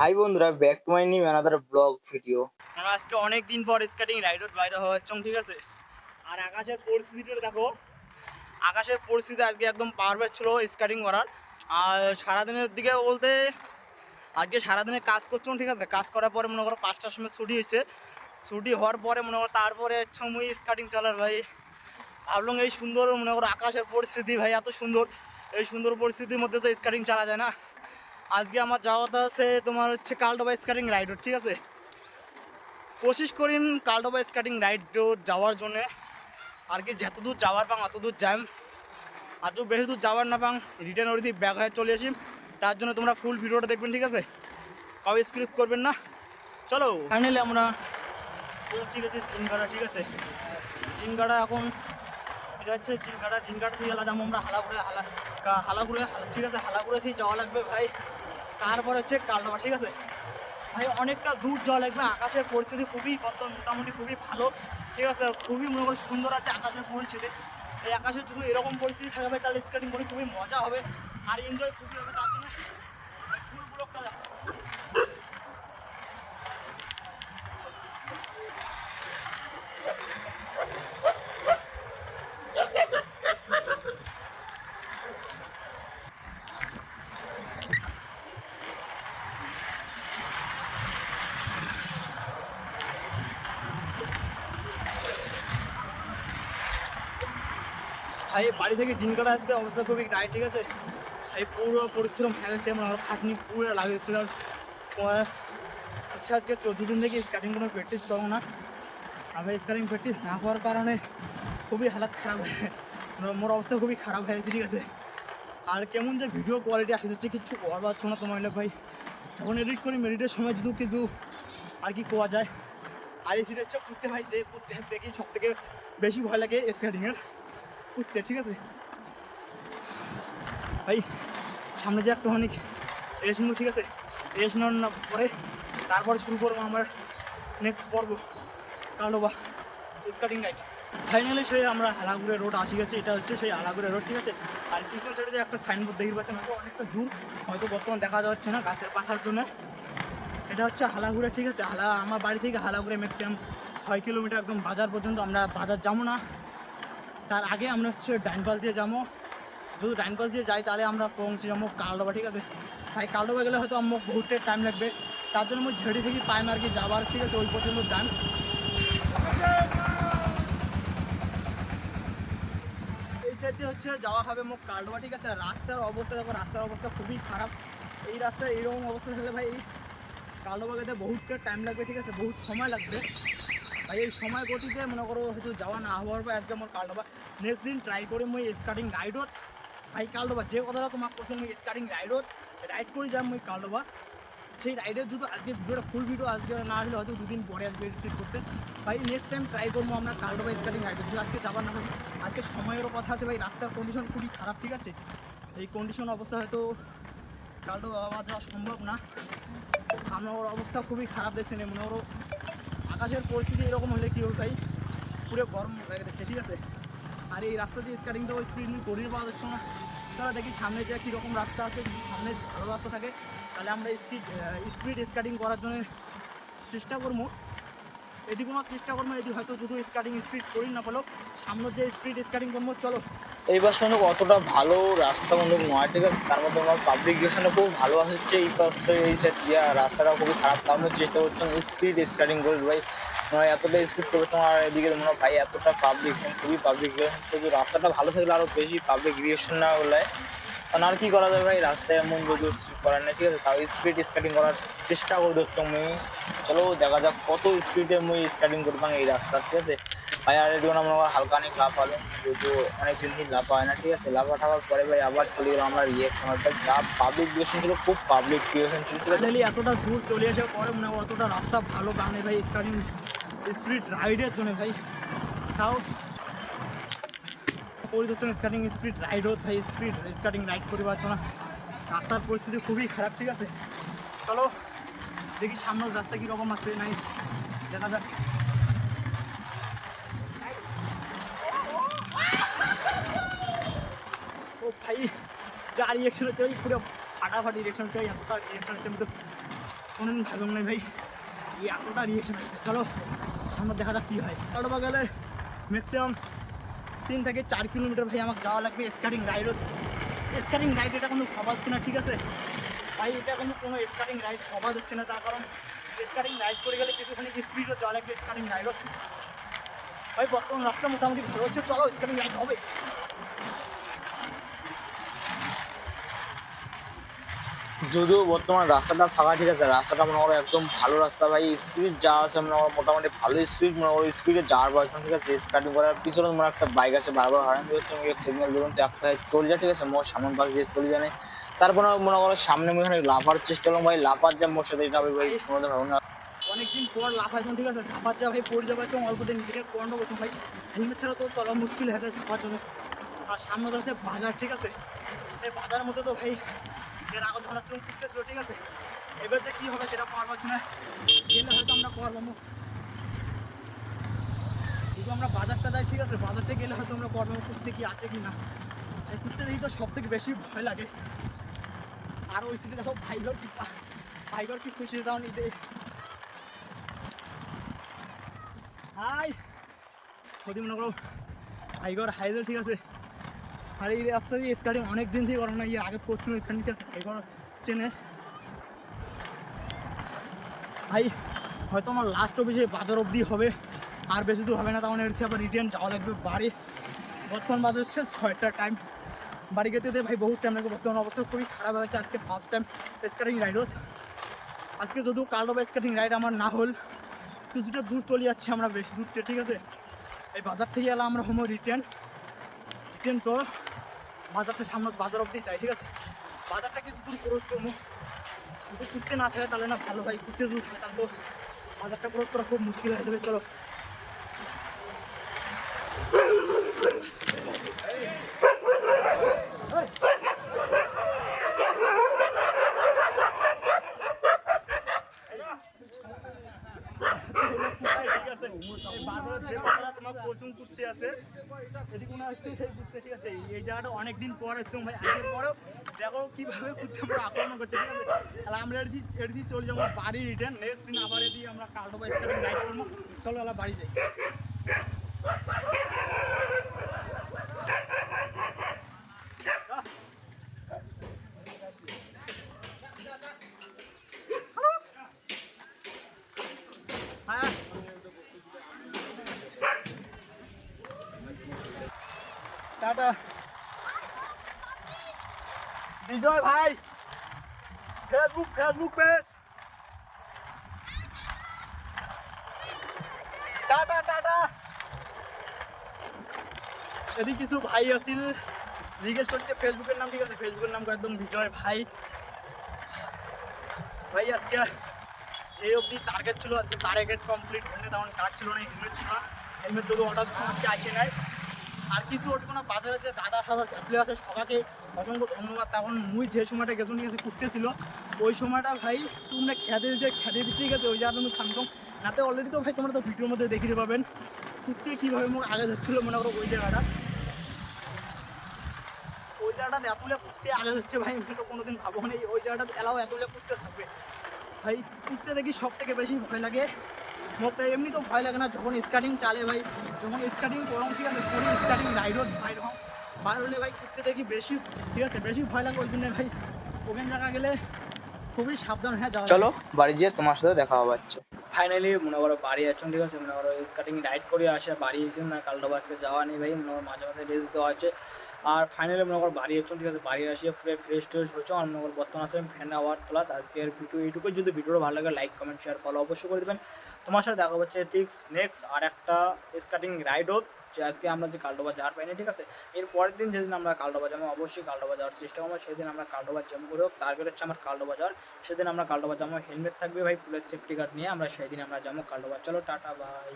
High বন্ধুরা back to my new another blog video আমরা আজকে অনেক দিন পর স্কেটিং রাইডত বাইরে হওয়াচ্ছ ঠিক আছে? আর আকাশের পরিস্থিতিটা দেখো। আকাশের পরিস্থিতি আজকে একদম পারফেক্ট ছিল স্কেটিং করার। আর সারাদিনের দিকে বলতে আজকে সারাদিনে কাজ করছিলাম ঠিক আছে? কাজ করার পরে মনে করো পাঁচটার সময় ছুটি হয়েছে। ছুটি হওয়ার পরে মনে করো তারপরে মুই স্কেটিং চালার ভাই। ভাবলাম এই সুন্দর মনে করো আকাশের পরিস্থিতি ভাই এত সুন্দর। এই সুন্দর পরিস্থিতির মধ্যে তো স্কেটিং চালা যায় না। আজকে আমার যাওয়াটা আছে তোমার হচ্ছে কালডোবা স্কেটিং রাইডর ঠিক আছে? কোশিশ করিম কালডোবা স্কাটিং রাইড যাওয়ার জন্যে। আর কি যত দূর যাওয়ার পাং, অত দূর যাইম। আর তো বেশি দূর যাওয়ার না পাং রিটার্ন ওর ব্যাগ হয়ে চলে আসিম। তার জন্য তোমরা ফুল ভিডিওটা দেখবেন, ঠিক আছে? কাউ স্ক্রিপ্ট করবেন না। চলো। ফাইনালি আমরা পৌঁছে গেছি জিনগাড়া, ঠিক আছে? জিনগাড়া এখন, এটা হচ্ছে জিনগাড়া জিনগাড়া থেকে যাব আমরা হালাপুরে হালা হালাপুরে হালা- ঠিক আছে? হালাপুরে থেকে যাওয়া লাগবে ভাই। তারপর হচ্ছে কালডোবা ঠিক আছে? ভাই, অনেকটা দূর জল একদম আকাশের পরিস্থিতি খুবই কত মোটামুটি খুবই ভালো, ঠিক আছে? খুবই মনে করি সুন্দর আছে আকাশের পরিস্থিতি। এই আকাশের যদি এরকম পরিস্থিতি থাকবে তাহলে স্কেটিং করে খুবই মজা হবে আর এনজয় খুবই হবে। তার জন্য ফুল ব্লকটা ভাই বাড়ি থেকে জিনকাটা আসতে অবস্থা খুবই টাইট ঠিক আছে? এই পুরো পরিশ্রম গেছে মানে আমার খাটনি পুরো লাগে যাচ্ছে কারণ তোমার হচ্ছে আজকে চোদ্দ দিন থেকে স্কাটিং কোনো প্র্যাকটিস করব না। ভাই স্কাটিং প্র্যাকটিস না হওয়ার কারণে খুবই হালাত খারাপ। মানে মোর অবস্থা খুবই খারাপ হয়ে গেছে, ঠিক আছে? আর কেমন যে ভিডিও কোয়ালিটি আসে হচ্ছে কিচ্ছু করবার পারছ না তোমার ভাই। যখন এডিট করি মেডিটের সময় যদি কিছু আর কি কোয়া যায়। আর এই সিট হচ্ছে করতে ভাই যে দেখি সব থেকে বেশি ভয় লাগে স্কেটিংয়ের উঠতে, ঠিক আছে? ভাই, সামনে যে একটু অনেক রেস নিব ঠিক আছে? রেস নেওয়ার পরে তারপরে শুরু করব আমার নেক্সট পর্ব। কালোবা স্কাটিং রাইড ফাইনালি সেই আমরা হালাগুড়ে রোড আসি গেছে, এটা হচ্ছে সেই হালাগুড়ে রোড ঠিক আছে? আর পিছন সাইডে যে একটা সাইনবোর্ড দেখতে পাচ্ছেন, হয়তো অনেকটা দূর, হয়তো বর্তমান দেখা যাচ্ছে না গাছের পাঠার জন্য। এটা হচ্ছে হালাগুড়ে ঠিক আছে? হালা আমার বাড়ি থেকে হালাগুড়ে ম্যাক্সিমাম ছয় কিলোমিটার একদম বাজার পর্যন্ত আমরা বাজার যাব না। তার আগে আমরা হচ্ছে ডাইন পাস দিয়ে যাব। যদি ডাইন পাস দিয়ে যাই, তাহলে আমরা পৌঁছে যাব কালডোবা, ঠিক আছে? তাই কালডোবা গেলে হয়তো আমার বহুত টাইম লাগবে। তার জন্য আমি ঝেড়ি থেকে পাইম আর কি যাবার, ঠিক আছে? ওই পর্যন্ত যান। এই হচ্ছে যাওয়া হবে মুখ কালডোবা, ঠিক আছে? রাস্তার অবস্থা দেখো, রাস্তার অবস্থা খুবই খারাপ। এই রাস্তায় এইরকম অবস্থা থাকলে ভাই এই কালডোবা যেতে বহুতটা টাইম লাগবে, ঠিক আছে? বহুত সময় লাগবে। ভাই এই সময় গতিতে মনে করো হয়তো যাওয়া না হওয়ার পর আজকে আমার কালডোবা নেক্সট দিন ট্রাই করে মই স্কার্টিং রাইডত ভাই কালডোবা যে কথাটা তোমার কোশ্চেন মই স্কার্টিং রাইডত রাইড করে যাম মই কালডোবা সেই রাইডের যদি আজকে ভিডিওটা ফুল ভিডিও আজকে না হলে হয়তো দুদিন পরে আসবে এডিট করতে। ভাই নেক্সট টাইম ট্রাই করব আমরা কালডোবা স্কার্টিং রাইডে যদি আজকে যাবার না আজকে সময়েরও কথা আছে ভাই, রাস্তার কন্ডিশন খুবই খারাপ, ঠিক আছে? এই কন্ডিশন অবস্থা হয়তো কালডোবা যাওয়া সম্ভব না। আমার অবস্থা খুবই খারাপ দেখছেন মনে করো। আকাশের পরিস্থিতি এরকম হলে কি হবে ভাই? পুরো গরম লাগে দেখছে ঠিক আছে? আর এই রাস্তা দিয়ে স্কাটিংটা ওই স্পিড করিয়ে পাওয়া যাচ্ছে না। তারা দেখি সামনে যে কীরকম রাস্তা আছে, যদি সামনে ভালো রাস্তা থাকে, তাহলে আমরা স্পিড স্পিড স্কাটিং করার জন্য চেষ্টা করব। এদি কোনো চেষ্টা করব এদিকে হয়তো যদি স্কাটিং স্পিড করি না পেলেও সামনে যে স্পিড স্কাটিং করব, চলো। এই বাসটা অতটা ভালো রাস্তা কিন্তু নয় ঠিক আছে? তার মধ্যে আমার পাবলিকেশনে খুব ভালো আসছে এই পাশে, এই সাইড দিয়ে রাস্তাটা খুবই খারাপ। তার মধ্যে চেষ্টা হচ্ছে স্পিড স্কাটিং করবে ভাই। তোমার এতটা স্পিড করবে তোমার এদিকে মনে হয়, ভাই, এতটা পাবলিক খুবই পাবলিক শুধু রাস্তাটা ভালো থাকলে আরও বেশি পাবলিক রিয়েকশন না হলে কারণ আর কী করা যাবে ভাই? রাস্তায় এমন যদি করার নেই, ঠিক আছে? তাও স্পিড স্কাটিং করার চেষ্টা করে দেখতাম মুই চলো, দেখা যাক কত স্পিডে মুই স্কাটিং করতাম এই রাস্তা, ঠিক আছে? ভাই, আর এদিকে আমরা হালকা অনেক লাভ পালো যেহেতু অনেক দিন লাভ হয় না, ঠিক আছে? লাভ ওঠাবার পরে ভাই আবার চলে গেলাম আমরা রিয়েকশন অর্থাৎ যা পাবলিক রিয়েকশন ছিল, খুব পাবলিক রিয়েকশন ছিল ফাইনালি এতটা দূর চলে আসার পরে মনে হয় অতটা রাস্তা ভালো বানে ভাই স্কাটিং স্পিড রাইডের জন্য ভাই। তাও পরিদর্শন স্কাটিং স্পিড রাইড হোক ভাই স্পিড স্কাটিং রাইড করে পারছ না। রাস্তার পরিস্থিতি খুবই খারাপ, ঠিক আছে? চলো, দেখি সামনের রাস্তা কীরকম আছে, নাই? দেখা যাক। ভাই যা রিয়েকশন হচ্ছে পুরো ফাটাফাটি রিয়েকশন চাই এতটা রিয়েকশন আসছে মধ্যে কোনোদিন ভাবলাম না ভাই। এতটা রিয়েকশন আসবে চলো, আমরা দেখা যাক কী হয়। কাটোবা গেলে ম্যাক্সিমাম তিন থেকে চার কিলোমিটার ভাই আমাকে যাওয়া লাগবে স্কাটিং রাইডও স্কাটিং রাইড এটা কোনো খবর হচ্ছে না, ঠিক আছে? ভাই, এটা কিন্তু কোনো স্কাটিং রাইড খবর হচ্ছে না, তার কারণ স্কাটিং রাইড করে গেলে কিছুখানি স্পিডও যাওয়া লাগবে স্কাটিং রাইডও ভাই, বর্তমান রাস্তা মোটামুটি ভালো হচ্ছে। চলো স্কাটিং রাইড হবে। যদিও বর্তমান রাস্তাটা ফাঁকা, ঠিক আছে? রাস্তাটা মনে করো একদম ভালো রাস্তা ভাই। স্পিড যা আছে মনে করো মোটামুটি ভালো স্পিড মনে করো স্পিডে যাওয়ার বয়স ঠিক আছে? স্কার্টিং করার পিছনে মনে একটা বাইক আছে, বারবার হরান দিচ্ছে আমি সিগন্যাল দেবেন তো একটা চলে যায়, ঠিক আছে? মোর সামন পাশ দিয়ে চলে যায় তারপরে মনে করো সামনে মনে হয় লাফার চেষ্টা করলাম ভাই, লাফার যা মোর সাথে হবে ভাই কোনোদিন ভাবো না। অনেকদিন পর লাফাইছিলাম ঠিক আছে? ঝাপার যা ভাই পড়ে যাবে একদম অল্প দিন নিজেকে কন্ড করতাম ভাই। হেলমেট ছাড়া তো চলা মুশকিল হয়ে যায় ঝাপার জন্য। আর সামনে তো আছে বাজার, ঠিক আছে? এই বাজারের মধ্যে তো ভাই এর আগত ধরার চুম ফুটতেছিল ঠিক আছে? এবার যে কী হবে সেটা পাওয়ার পাচ্ছি না। গেলে হয়তো আমরা পাবো কিন্তু আমরা বাজারটা যাই, ঠিক আছে? বাজারটা গেলে হয়তো আমরা পাবো কুর্তে কি আছে কি না। কুর্তে দেখি তো সব থেকে বেশি ভয় লাগে। আর ওই সিটে দেখো ভাইগর কি ভাইগর কি খুশি দাও নিতে। হাই! যদি মনে করো হাইগর হাইদের ঠিক আছে। আর এই রাস্তা দিয়ে স্কাটিং অনেক দিন থেকে না ইয়ে আগে করছিল আছে হাইগর চেনে। ভাই, হয়তো আমার লাস্ট অফিসে বাজার অবধি হবে, আর বেশি দূর হবে না, তখন এর আবার রিটার্ন যাওয়া লাগবে বাড়ি। বর্তমান বাজার হচ্ছে ছয়টার টাইম বাড়ি যেতে ভাই বহুত টাইম লাগবে, বর্তমান অবস্থা খুবই খারাপ হয়ে গেছে আজকে ফার্স্ট টাইম স্কাটিং রাইড হচ্ছে। আজকে যদিও কালো বা স্কেটিং রাইড আমার না হল, কিছুটা দূর চলে যাচ্ছে আমরা বেশি দূরটা ঠিক আছে? এই বাজার থেকে এলাম, আমরা হোমো রিটার্ন রিটার্ন চল। বাজারটা সামনে বাজার অব্দি যাই, ঠিক আছে? বাজারটা কিছু দূর ক্রস করব। যদি কুটতে না থাকে তাহলে না ভালো হয়, ঘুরতে যদি তাহলে বাজারটা ক্রস করা খুব মুশকিল হয়ে যাবে, চলো ঠিক আছে এই বাজারের যে কথাটা তোমার কোচিং করতে আছে এটি কোনো হচ্ছে সেই ঘুরতে ঠিক আছে এই জায়গাটা অনেকদিন পর হচ্ছে ভাই আগের পরেও দেখো কীভাবে ঘুরতে আমরা আক্রমণ করছে, ঠিক আছে? তাহলে আমরা এটি এটি চলে যাব, বাড়ি রিটার্ন নেক্সট দিন আবার এটি আমরা কালটো বাইক রাইড করব। চলো এলা বাড়ি যাই। হ্যাঁ। টাটা। বিজয় ভাই Facebook Facebook page tata tata যদি কিছু ভাই আছিল। জিজ্ঞেস করছে ফেসবুকের নাম ঠিক আছে? ফেসবুকের নাম একদম বিজয় ভাই। ভাই, আজকে যে অবধি টার্গেট ছিল, আজকে টার্গেট কমপ্লিট হয়নি, তেমন কাজ ছিল না হেলমেট ছিল না। হেলমেট অর্ডার ছিল আজকে আসে নাই। আর কিছু ওঠবো না, বাজারে যে দাদা সাদা চাকরি আছে, সবাইকে অসংখ্য ধন্যবাদ। তখন মুই যে সময়টা গেছো নিয়ে গেছে করতেছিল ওই সময়টা ভাই তোমরা খেতে যে খেতে দিতে গেছে, ওই জায়গাটা তুমি খামকম রাতে অলরেডি তো ভাই তোমরা তো ভিডিওর মধ্যে দেখিয়ে পাবেন কুর্তে কীভাবে মুখ আগে যাচ্ছিল মনে করো ওই জায়গাটা। ওই জায়গাটা এতলে কুর্তে আগে যাচ্ছে ভাই, আমি তো কোনোদিন ভাবো না ওই জায়গাটা এলাও এতলে কুর্তে থাকবে। ভাই কুর্তে দেখি সব থেকে বেশি ভয় লাগে। এমনি তো ভয় লাগে না যখন স্কার্টিং চালে ভাই যখন স্কার্টিং করম ঠিক আছে করি স্কার্টিং রাইডত বাইর হম বাইর হলে ভাই কুর্তে দেখি বেশি ঠিক আছে বেশি ভয় লাগে ওই জন্য ভাই ওখান জায়গা গেলে খুবই সাবধান হয়ে যাওয়া চলো বাড়ি গিয়ে তোমার সাথে দেখা হবে হচ্ছে। ফাইনালি মনে করো বাড়ি যাচ্ছেন ঠিক আছে মনে করো স্কার্টিং রাইড করে আসে বাড়ি এসে না কালটা বাসকে যাওয়া নেই ভাই মনে করো মাঝে মাঝে রেস্ট দেওয়া হচ্ছে। আর ফাইনালি মনে করো বাড়ি যাচ্ছেন ঠিক আছে, বাড়ি আসিয়ে পুরো ফ্রেশ ট্রেশ হচ্ছে আর মনে করো বর্তমান আছে ফ্যান আওয়ার প্লাস আজকের ভিডিও এইটুকুই। যদি ভিডিওটা ভালো লাগে লাইক কমেন্ট শেয়ার ফলো অবশ্যই করে দেবেন। তোমার সাথে দেখা হচ্ছে ঠিক নেক্সট আর একটা স্কার্টিং রাইড হোক, যে আজকে আমরা যে কালডোবা যাওয়ার পাইনি, ঠিক আছে? এর পরের দিন যেদিন আমরা কালডোবা যাব, অবশ্যই কালডোবা যাওয়ার চেষ্টা করব। সেদিন আমরা কালডোবা জ্যাম করে হোক টার্গেট হচ্ছে আমার কালডোবা যাওয়ার। সেদিন আমরা কালডোবা যাব হেলমেট থাকবে ভাই ফুলের সেফটি গার্ড নিয়ে আমরা সেদিন আমরা যাব কালডোবা। চলো, টাটা বাই